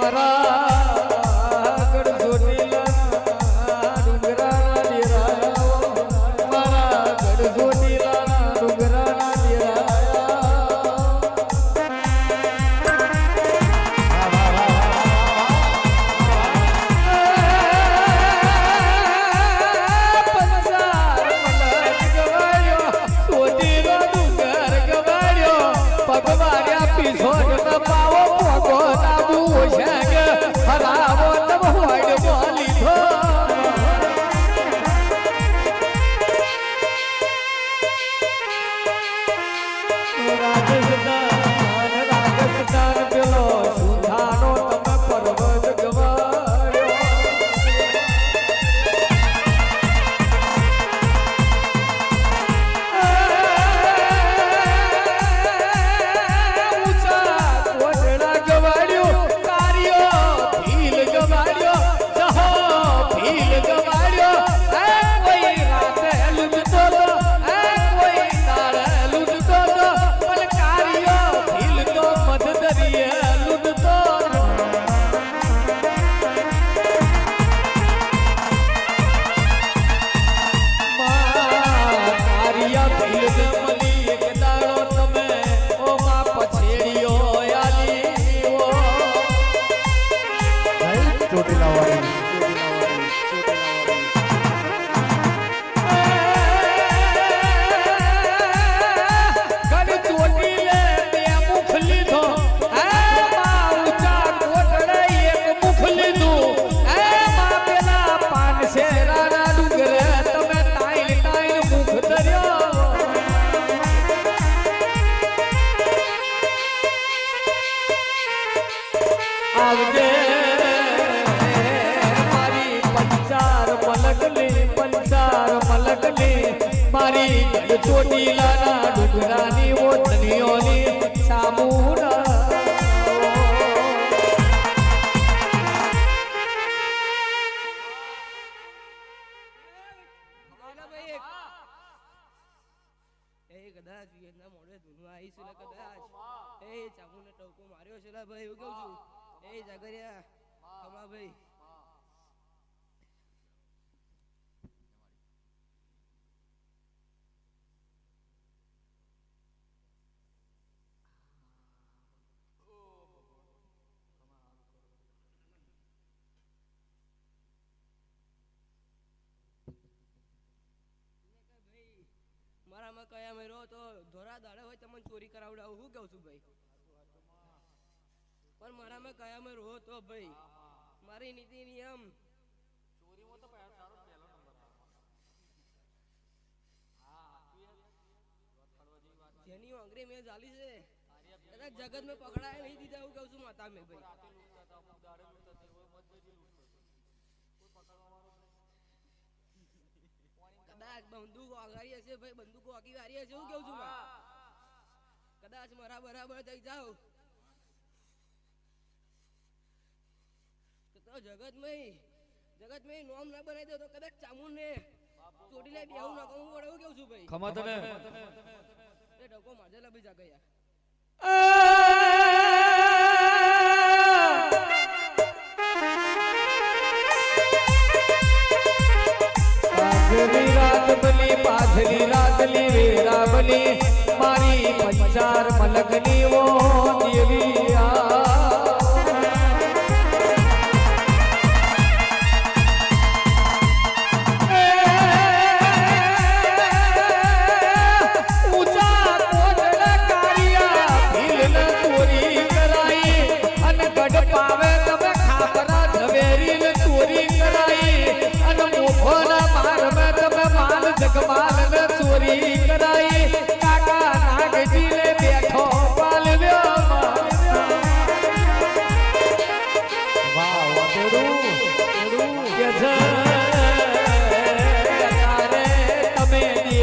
મારા ચોટીલાના કદાચ ધૂનમાં આવીશું ને કદાચ. એ ચામુને ટવકો માર્યો છે ભાઈ એવું કહું છું? એ જાગરિયા ખમા ભાઈ. મારામાં કયા મેરો તો ધોરા દાડે હોય તમને ચોરી કરાવડાવું. હું કહું છું ભાઈ? પણ મારામાં કયા મેં રહો તો ભાઈ મારી નીતિ નિયમ. જેની અંગ્રેજ મેં ચાલી છે કદાચ જગત મેં પકડાય નહીં દીધા હું કહું છું માતા મેં ભાઈ કદાચ બંદૂકો આગારી હશે ભાઈ બંદૂકો વાગી વારી હશે હું કેવું છું કદાચ મારા બરાબર થઈ જાવ તો જગતમય જગતમય નોમ ના બનાવી દો તો કદાચ ચામુન ને ચોટી લે બેહું ના કહું પડે એવું કેવું છું ભાઈ? ખમા તમે એ ડકો માજે લબી જા ગયા રાતલી વેરા બની મારી પંચાર મલકની ઓ દેવી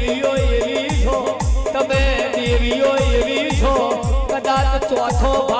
દેવીઓ એવી છો તમે દેવીઓ એવી છો કદાચ ચોથો ભાગ